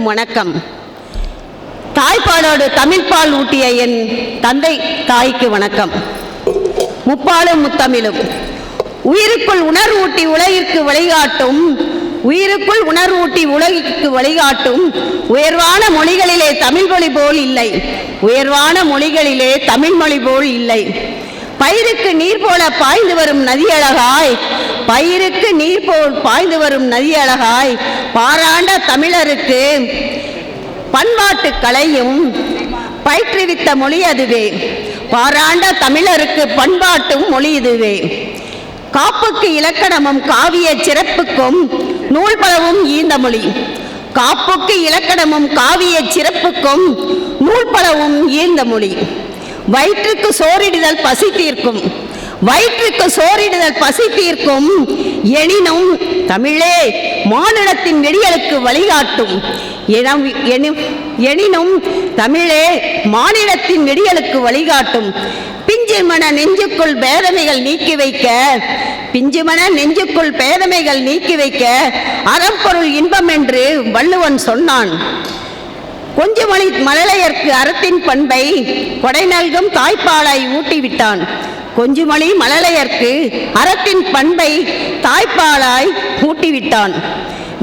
வணக்கம். தாய்ப்பாலோடு தமிழ்பால் ஊட்டிய என் தந்தை தாய்க்கு வணக்கம். முப்பாலும் முத்தமிழும். உயிருக்குள் உணர்வூட்டி உலகிற்கு வழிகாட்டும். உயிருக்குள் உணர்வூட்டி உலகிற்கு வழிகாட்டும். உயர்வான மொழிகளிலே தமிழ் மொழி போல் இல்லை. உயர்வான மொழிகளிலே தமிழ் மொழி போல் இல்லை. பயிருக்கு நீர் போல பாய்ந்து வரும் நதி அழகாய் பயிருக்கு நீர் போல் பாய்ந்து வரும் நதி அழகாய் பாராண்ட தமிழருக்கு பண்பாட்டு கலையும் பயிற்றுவித்த மொழி அதுவே. பாராண்ட தமிழருக்கு பண்பாட்டும் மொழி இதுவே. காப்புக்கு இலக்கணமும் காவிய சிறப்புக்கும் நூல் பலவும் ஈந்த மொழி. காப்புக்கு இலக்கணமும் காவிய சிறப்புக்கும் நூல் பலவும் ஈந்த மொழி. வயிற்றுக்கு சோறிடுதல் பசி தீர்க்கும். வயிற்றுக்கு சோறிடுதல் பசி தீர்க்கும். எனினும் தமிழே மானுடத்தின் வெடியலுக்கு வழிகாட்டும். எனும் எனினும் தமிழே மானிடத்தின் வெடியலுக்கு வழிகாட்டும். பிஞ்சு மன நெஞ்சுக்குள் பேதமைகள் நீக்கி வைக்க பிஞ்சு மன நெஞ்சுக்குள் பேதமைகள் நீக்கி வைக்க அறம்பொருள் இன்பம் என்று வள்ளுவன் சொன்னான். கொஞ்சமணி மழலையர்க்கு அறத்தின் பண்பை கொடை நல்கும் தாய்ப்பாலாய் ஊட்டிவிட்டான். கொஞ்சுமணி மழலையர்க்கு அறத்தின் பண்பை தாய்ப்பாலாய் ஊட்டிவிட்டான்.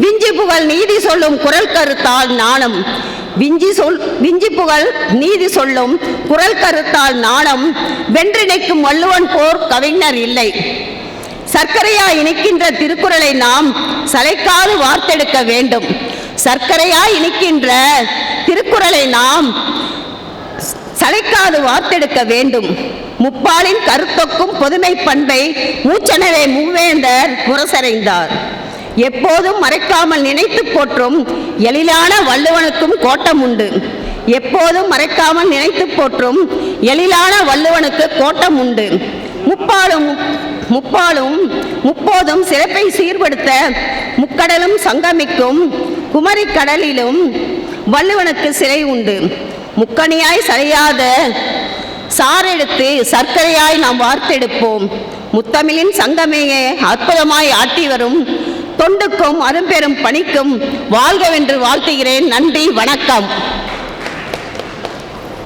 விஞ்சி புகழ் நீதி சொல்லும் குரல் கருத்தால் நாணம். விஞ்சி சொல் விஞ்சி புகழ் நீதி சொல்லும் குரல் கருத்தால் நாணம். வென்றிணைக்கும் வள்ளுவன் போர் கவிஞர் இல்லை. சர்க்கரையா இனிக்கின்ற திருக்குறளை நாம் சளைக்காது வார்த்தெடுக்க வேண்டும். சர்க்கரையா இனிக்கின்ற திருக்குறளை நாம் சளைக்காது வார்த்தெடுக்க வேண்டும். முப்பாலின் கருத்தொக்கும் பொதுமை பண்பை மூச்சனவே மூவேந்தர் முரசறைந்தார் எப்போதும் மறைக்காமல் நினைத்து போற்றும் எழிலான வள்ளுவனுக்கும் கோட்டம் உண்டு. எப்போதும் மறைக்காமல் நினைத்து போற்றும் எழிலான வள்ளுவனுக்கு கோட்டம் உண்டு. முப்பாலும் முப்பாலும் முப்போதும் சிறப்பை சீர்படுத்த முக்கடலும் சங்கமிக்கும் குமரி கடலிலும் வள்ளுவனுக்கு சிறை உண்டு. முக்கணியாய் சரியாத சாரெடுத்து சர்க்கரையாய் நாம் வார்த்தெடுப்போம். முத்தமிழின் சங்கமையே அற்புதமாய் ஆட்டி வரும். தொண்டுக்கும் அரும்பெரும் பணிக்கும் வாழ்கவென்று வாழ்த்துகிறேன். நன்றி வணக்கம்.